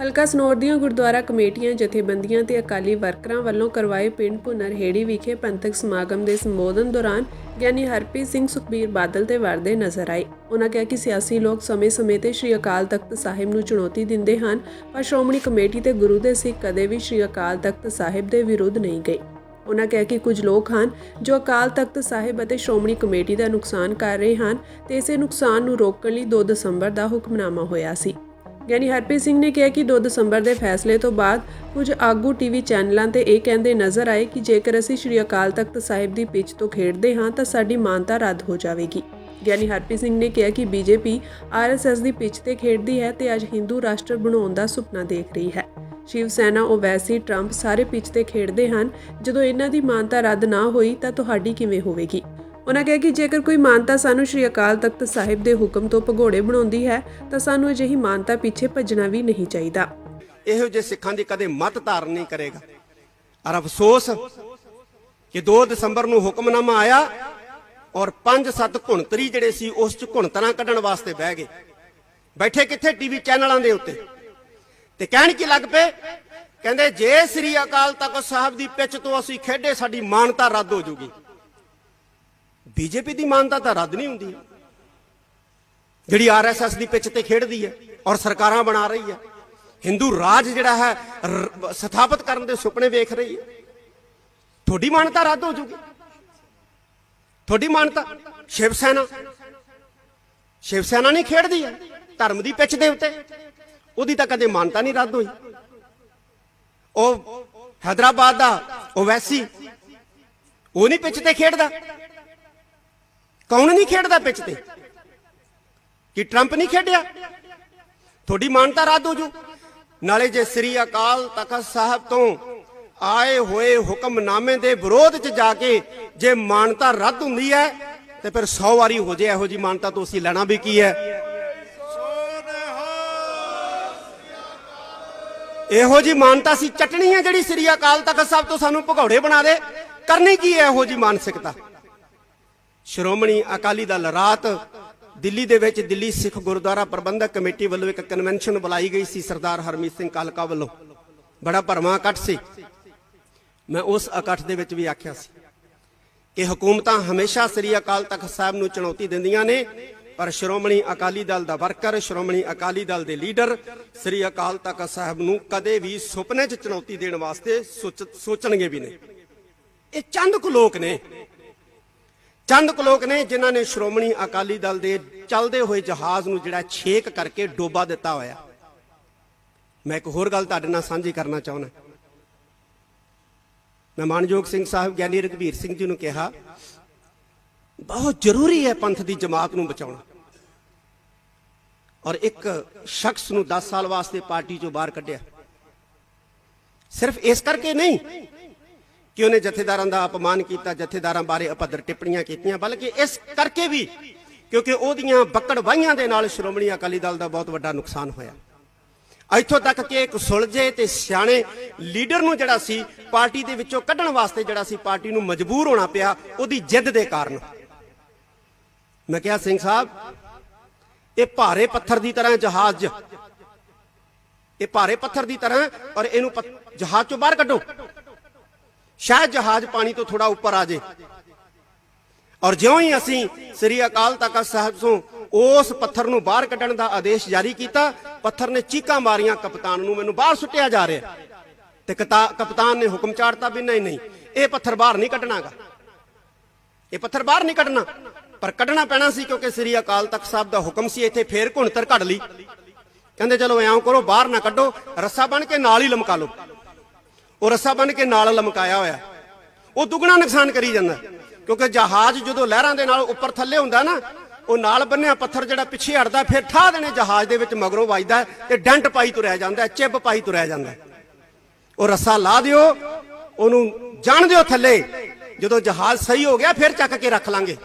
ਹਲਕਾ ਸਨੌਰ ਦੀਆਂ ਗੁਰਦੁਆਰਾ ਕਮੇਟੀਆਂ, ਜਥੇਬੰਦੀਆਂ ਤੇ ਅਕਾਲੀ ਵਰਕਰਾਂ ਵੱਲੋਂ ਕਰਵਾਏ ਪਿੰਡ ਭੁਨਰ ਹੇੜੀ ਵਿਖੇ ਪੰਥਕ ਸਮਾਗਮ ਦੇ ਸੰਬੋਧਨ ਦੌਰਾਨ ਗਿਆਨੀ ਹਰਪ੍ਰੀਤ ਸਿੰਘ ਸੁਖਬੀਰ ਬਾਦਲ ਤੇ ਵਰਦੇ ਨਜ਼ਰ ਆਏ। ਉਹਨਾਂ ਕਿਹਾ ਕਿ ਸਿਆਸੀ ਲੋਕ ਸਮੇਂ-ਸਮੇਂ ਤੇ ਸ਼੍ਰੀ ਅਕਾਲ ਤਖਤ ਸਾਹਿਬ ਨੂੰ ਚੁਣੌਤੀ ਦਿੰਦੇ ਹਨ, ਪਰ ਸ਼੍ਰੋਮਣੀ ਕਮੇਟੀ ਤੇ ਗੁਰੂ ਦੇ ਸਿੱਖ ਕਦੇ ਵੀ ਸ਼੍ਰੀ ਅਕਾਲ ਤਖਤ ਸਾਹਿਬ ਦੇ ਵਿਰੁੱਧ ਨਹੀਂ ਗਏ। ਉਹਨਾਂ ਕਿਹਾ ਕਿ ਕੁਝ ਲੋਕ ਹਨ ਜੋ ਅਕਾਲ ਤਖਤ ਸਾਹਿਬ ਅਤੇ ਸ਼੍ਰੋਮਣੀ ਕਮੇਟੀ ਦਾ ਨੁਕਸਾਨ ਕਰ ਰਹੇ ਹਨ ਤੇ ਇਸੇ ਨੁਕਸਾਨ ਨੂੰ ਰੋਕਣ ਲਈ 2 ਦਸੰਬਰ ਦਾ ਹੁਕਮਨਾਮਾ ਹੋਇਆ ਸੀ। ਗਿਆਨੀ ਹਰਪ੍ਰੀਤ ਸਿੰਘ ਨੇ ਕਿਹਾ ਕਿ 2 ਦਸੰਬਰ ਦੇ ਫੈਸਲੇ ਤੋਂ ਬਾਅਦ ਕੁਝ ਆਗੂ ਟੀਵੀ ਚੈਨਲਾਂ ਤੇ ਇਹ ਕਹਿੰਦੇ ਨਜ਼ਰ ਆਏ ਕਿ ਜੇਕਰ ਅਸੀਂ ਸ਼੍ਰੀ ਅਕਾਲ ਤਖਤ ਸਾਹਿਬ ਦੀ ਪਿੱਚ ਤੋਂ ਖੇਡਦੇ ਹਾਂ ਤਾਂ ਸਾਡੀ ਮਾਨਤਾ ਰੱਦ ਹੋ ਜਾਵੇਗੀ। ਗਿਆਨੀ ਹਰਪ੍ਰੀਤ ਸਿੰਘ ਨੇ ਕਿਹਾ ਕਿ ਬੀਜੇਪੀ ਆਰਐਸਐਸ ਦੀ ਪਿੱਚ ਤੇ ਖੇਡਦੀ ਹੈ ਤੇ ਅੱਜ ਹਿੰਦੂ ਰਾਸ਼ਟਰ ਬਣਾਉਣ ਦਾ ਸੁਪਨਾ ਦੇਖ ਰਹੀ ਹੈ। ਸ਼ਿਵ ਸੈਨਾ ਓਵੈਸੀ ਟਰੰਪ ਸਾਰੇ ਪਿੱਚ ਤੇ ਖੇਡਦੇ ਹਨ। ਜਦੋਂ ਇਹਨਾਂ ਦੀ ਮਾਨਤਾ ਰੱਦ ਨਾ ਹੋਈ ਤਾਂ ਤੁਹਾਡੀ ਕਿਵੇਂ ਹੋਵੇਗੀ? ਉਹਨਾਂ ਕਿਹਾ ਕਿ ਜੇਕਰ ਕੋਈ ਮਾਨਤਾ ਸਾਨੂੰ ਸ਼੍ਰੀ ਅਕਾਲ ਤਖਤ ਸਾਹਿਬ ਦੇ ਹੁਕਮ ਤੋਂ ਭਗੋੜੇ ਬਣਾਉਂਦੀ ਹੈ, ਤਾਂ ਸਾਨੂੰ ਅਜਿਹੀ ਮਾਨਤਾ ਪਿੱਛੇ ਭੱਜਣਾ ਵੀ ਨਹੀਂ ਚਾਹੀਦਾ। ਇਹੋ ਜਿਹੇ ਸਿੱਖਾਂ ਦੀ ਕਦੇ ਮਤ ਧਾਰਨ ਨਹੀਂ ਕਰੇਗਾ। ਔਰ ਅਫਸੋਸ ਕਿ 2 ਦਸੰਬਰ ਨੂੰ ਹੁਕਮਨਾਮਾ ਆਇਆ ਔਰ 5-7 ਘੁਣਤਰੀ ਜਿਹੜੇ ਸੀ, ਉਸ ਚ ਘੁਣਤਰਾਂ ਕੱਢਣ ਵਾਸਤੇ ਬਹਿ ਗਏ। ਬੈਠੇ ਕਿੱਥੇ ਟੀਵੀ ਚੈਨਲਾਂ ਦੇ ਉੱਤੇ? ਤੇ ਕਹਿਣ ਕੀ ਲੱਗ ਪਏ? ਕਹਿੰਦੇ, ਜੇ ਸ੍ਰੀ ਅਕਾਲ ਤਖਤ ਸਾਹਿਬ ਦੀ ਪਿੱਚ ਤੋਂ ਅਸੀਂ ਖੇਡੇ, ਸਾਡੀ ਮਾਨਤਾ ਰੱਦ ਹੋ ਜੂਗੀ। ਬੀਜੇਪੀ ਦੀ ਮਾਨਤਾ ਤਾਂ ਰੱਦ ਨਹੀਂ ਹੁੰਦੀ। ਜਿਹੜੀ ਆਰਐਸਐਸ ਦੀ ਪਿੱਛ ਤੇ ਖੇਡਦੀ ਹੈ ਔਰ ਸਰਕਾਰਾਂ ਬਣਾ ਰਹੀ ਹੈ। ਹਿੰਦੂ ਰਾਜ ਜਿਹੜਾ ਹੈ, ਰ- ਸਥਾਪਿਤ ਕਰਨ ਦੇ ਸੁਪਨੇ ਵੇਖ ਰਹੀ ਹੈ। ਤੁਹਾਡੀ ਮਾਨਤਾ ਰੱਦ ਹੋ ਜੂਗੀ। ਤੁਹਾਡੀ ਮਾਨਤਾ, ਸ਼ਿਵ ਸੈਨਾ। ਸ਼ਿਵ ਸੈਨਾ ਨਹੀਂ ਖੇਡਦੀ ਹੈ, ਧਰਮ ਦੀ ਪਿੱਛ ਦੇ ਉੱਤੇ। ਉਹਦੀ ਤਾਂ ਕਦੇ ਮਾਨਤਾ ਨਹੀਂ ਰੱਦ ਹੋਈ। ਉਹ ਹੈਦਰਾਬਾਦ ਦਾ ਓਵੈਸੀ, ਉਹ ਨਹੀਂ ਪਿੱਛ ਤੇ ਖੇਡਦਾ। ਕੌਣ ਨਹੀਂ ਖੇਡਦਾ ਪਿੱਚ ਤੇ? ਕਿ ਟਰੰਪ ਨਹੀਂ ਖੇਡਿਆ? ਤੁਹਾਡੀ ਮਾਨਤਾ ਰੱਦ ਹੋ ਜੂ। ਨਾਲੇ ਜੇ ਸ੍ਰੀ ਅਕਾਲ ਤਖਤ ਸਾਹਿਬ ਤੋਂ ਆਏ ਹੋਏ ਹੁਕਮਨਾਮੇ ਦੇ ਵਿਰੋਧ 'ਚ ਜਾ ਕੇ ਜੇ ਮਾਨਤਾ ਰੱਦ ਹੁੰਦੀ ਹੈ, ਤੇ ਫਿਰ 100 ਵਾਰੀ ਹੋ ਜੇ ਇਹੋ ਜੀ ਮਾਨਤਾ ਤੋਂ ਅਸੀਂ ਲੈਣਾ ਵੀ ਕੀ ਹੈ? ਇਹੋ ਜੀ ਮਾਨਤਾ ਸੀ ਚਟਣੀ ਹੈ ਜਿਹੜੀ ਸ੍ਰੀ ਅਕਾਲ ਤਖਤ ਸਾਹਿਬ ਤੋਂ ਸਾਨੂੰ ਭਗੌੜੇ ਬਣਾ ਦੇ। ਕਰਨੀ ਕੀ ਹੈ ਇਹੋ ਜੀ ਮਾਨਸਿਕਤਾ? ਸ਼੍ਰੋਮਣੀ ਅਕਾਲੀ ਦਲ ਰਾਤ ਦਿੱਲੀ ਦੇ ਵਿੱਚ ਦਿੱਲੀ ਸਿੱਖ ਗੁਰਦੁਆਰਾ ਪ੍ਰਬੰਧਕ ਕਮੇਟੀ ਵੱਲੋਂ ਇੱਕ ਕਨਵੈਨਸ਼ਨ ਬੁਲਾਈ ਗਈ ਸੀ ਸਰਦਾਰ ਹਰਮੀਤ ਸਿੰਘ ਕਾਲਕਾ ਵੱਲੋਂ। ਬੜਾ ਭਰਵਾਂ ਇਕੱਠ ਸੀ। ਮੈਂ ਉਸ ਇਕੱਠ ਦੇ ਵਿੱਚ ਵੀ ਆਖਿਆ ਸੀ ਕਿ ਹਕੂਮਤਾਂ ਹਮੇਸ਼ਾ ਸ੍ਰੀ ਅਕਾਲ ਤਖਤ ਸਾਹਿਬ ਨੂੰ ਚੁਣੌਤੀ ਦਿੰਦੀਆਂ ਨੇ, ਪਰ ਸ਼੍ਰੋਮਣੀ ਅਕਾਲੀ ਦਲ ਦਾ ਵਰਕਰ, ਸ਼੍ਰੋਮਣੀ ਅਕਾਲੀ ਦਲ ਦੇ ਲੀਡਰ ਸ੍ਰੀ ਅਕਾਲ ਤਖਤ ਸਾਹਿਬ ਨੂੰ ਕਦੇ ਵੀ ਸੁਪਨੇ 'ਚ ਚੁਣੌਤੀ ਦੇਣ ਵਾਸਤੇ ਸੋਚ- ਸੋਚਣਗੇ ਵੀ ਨਹੀਂ। ਇਹ ਚੰਦ ਕੁ ਲੋਕ ਨੇ। ਚੰਦ ਕੁ ਲੋਕ ਨੇ ਜਿਨ੍ਹਾਂ ਨੇ ਸ਼੍ਰੋਮਣੀ ਅਕਾਲੀ ਦਲ ਦੇ ਚੱਲਦੇ ਹੋਏ ਜਹਾਜ਼ ਨੂੰ ਜਿਹੜਾ ਛੇਕ ਕਰਕੇ ਡੋਬਾ ਦਿੱਤਾ ਹੋਇਆ। ਮੈਂ ਇੱਕ ਹੋਰ ਗੱਲ ਤੁਹਾਡੇ ਨਾਲ ਸਾਂਝੀ ਕਰਨਾ ਚਾਹੁੰਦਾ। ਮੈਂ ਮਾਨਯੋਗ ਸਿੰਘ ਸਾਹਿਬ ਗਿਆਨੀ ਰਘਬੀਰ ਸਿੰਘ ਜੀ ਨੂੰ ਕਿਹਾ, ਬਹੁਤ ਜ਼ਰੂਰੀ ਹੈ ਪੰਥ ਦੀ ਜਮਾਤ ਨੂੰ ਬਚਾਉਣਾ। ਔਰ ਇੱਕ ਸ਼ਖਸ ਨੂੰ 10 ਸਾਲ ਵਾਸਤੇ ਪਾਰਟੀ ਚੋਂ ਬਾਹਰ ਕੱਢਿਆ। ਸਿਰਫ ਇਸ ਕਰਕੇ ਨਹੀਂ ਕਿ ਉਹਨੇ ਜਥੇਦਾਰਾਂ ਦਾ ਅਪਮਾਨ ਕੀਤਾ, ਜਥੇਦਾਰਾਂ ਬਾਰੇ ਅਪਦਰ ਟਿੱਪਣੀਆਂ ਕੀਤੀਆਂ, ਬਲਕਿ ਇਸ ਕਰਕੇ ਵੀ ਕਿਉਂਕਿ ਉਹਦੀਆਂ ਬੱਕੜ ਵਾਹੀਆਂ ਦੇ ਨਾਲ ਸ਼੍ਰੋਮਣੀ ਅਕਾਲੀ ਦਲ ਦਾ ਬਹੁਤ ਵੱਡਾ ਨੁਕਸਾਨ ਹੋਇਆ। ਇੱਥੋਂ ਤੱਕ ਕਿ ਇੱਕ ਸੁਲਝੇ ਤੇ ਸਿਆਣੇ ਲੀਡਰ ਨੂੰ ਜਿਹੜਾ ਸੀ, ਪਾਰਟੀ ਦੇ ਵਿੱਚੋਂ ਕੱਢਣ ਵਾਸਤੇ ਜਿਹੜਾ ਸੀ, ਪਾਰਟੀ ਨੂੰ ਮਜਬੂਰ ਹੋਣਾ ਪਿਆ, ਉਹਦੀ ਜਿੱਦ ਦੇ ਕਾਰਨ। ਮੈਂ ਕਿਹਾ, ਸਿੰਘ ਸਾਹਿਬ, ਇਹ ਭਾਰੇ ਪੱਥਰ ਦੀ ਤਰ੍ਹਾਂ ਜਹਾਜ਼, ਇਹ ਭਾਰੇ ਪੱਥਰ ਦੀ ਤਰ੍ਹਾਂ ਔਰ ਇਹਨੂੰ ਜਹਾਜ਼ ਚੋਂ ਬਾਹਰ ਕੱਢੋ। ਸ਼ਾਇਦ ਜਹਾਜ਼ ਪਾਣੀ ਤੋਂ ਥੋੜਾ ਉੱਪਰ ਆ ਜੇ। ਔਰ ਜਿਉਂ ਹੀ ਅਸੀਂ ਸ੍ਰੀ ਅਕਾਲ ਤਖਤ ਸਾਹਿਬ ਤੋਂ ਉਸ ਪੱਥਰ ਨੂੰ ਬਾਹਰ ਕੱਢਣ ਦਾ ਆਦੇਸ਼ ਜਾਰੀ ਕੀਤਾ, ਪੱਥਰ ਨੇ ਚੀਕਾਂ ਮਾਰੀਆਂ, ਕਪਤਾਨ ਨੂੰ ਮੈਨੂੰ ਬਾਹਰ ਸੁੱਟਿਆ ਜਾ ਰਿਹਾ। ਤੇ ਕਤਾ- ਕਪਤਾਨ ਨੇ ਹੁਕਮ ਚਾੜਤਾ ਵੀ ਨਹੀਂ ਨਹੀਂ, ਇਹ ਪੱਥਰ ਬਾਹਰ ਨਹੀਂ ਕੱਢਣਾਗਾ। ਇਹ ਪੱਥਰ ਬਾਹਰ ਨਹੀਂ ਕੱਢਣਾ। ਪਰ ਕੱਢਣਾ ਪੈਣਾ ਸੀ ਕਿਉਂਕਿ ਸ੍ਰੀ ਅਕਾਲ ਤਖਤ ਸਾਹਿਬ ਦਾ ਹੁਕਮ ਸੀ ਇੱਥੇ ਫੇਰ ਘੁਣਤਰ ਕੱਢ ਲਈ। ਕਹਿੰਦੇ, ਚਲੋ ਐਂ ਕਰੋ, ਬਾਹਰ ਨਾ ਕੱਢੋ, ਰੱਸਾ ਬਣ ਕੇ ਨਾਲ ਹੀ ਲਮਕਾ ਲਓ। ਉਹ ਰੱਸਾ ਬਣ ਕੇ ਨਾਲ ਲਮਕਾਇਆ ਹੋਇਆ। ਉਹ ਦੁੱਗਣਾ ਨੁਕਸਾਨ ਕਰੀ ਜਾਂਦਾ। ਕਿਉਂਕਿ ਜਹਾਜ਼ ਜਦੋਂ ਲਹਿਰਾਂ ਦੇ ਨਾਲ ਉੱਪਰ ਥੱਲੇ ਹੁੰਦਾ ਨਾ, ਉਹ ਨਾਲ ਬੰਨਿਆ ਪੱਥਰ ਜਿਹੜਾ ਪਿੱਛੇ ਹਟਦਾ, ਫਿਰ ਠਾ ਦੇਣੇ ਜਹਾਜ਼ ਦੇ ਵਿੱਚ ਮਗਰੋਂ ਵੱਜਦਾ ਤੇ ਡੰਟ ਪਾਈ ਤੁਰਿਆ ਜਾਂਦਾ ਚਿੱਬ ਪਾਈ ਤੁਰਿਆ ਜਾਂਦਾ ਉਹ ਰੱਸਾ ਲਾ ਦਿਓ, ਉਹਨੂੰ ਜਾਣ ਦਿਓ ਥੱਲੇ। ਜਦੋਂ ਜਹਾਜ਼ ਸਹੀ ਹੋ ਗਿਆ, ਫਿਰ ਚੱਕ ਕੇ ਰੱਖ ਲਾਂਗੇ।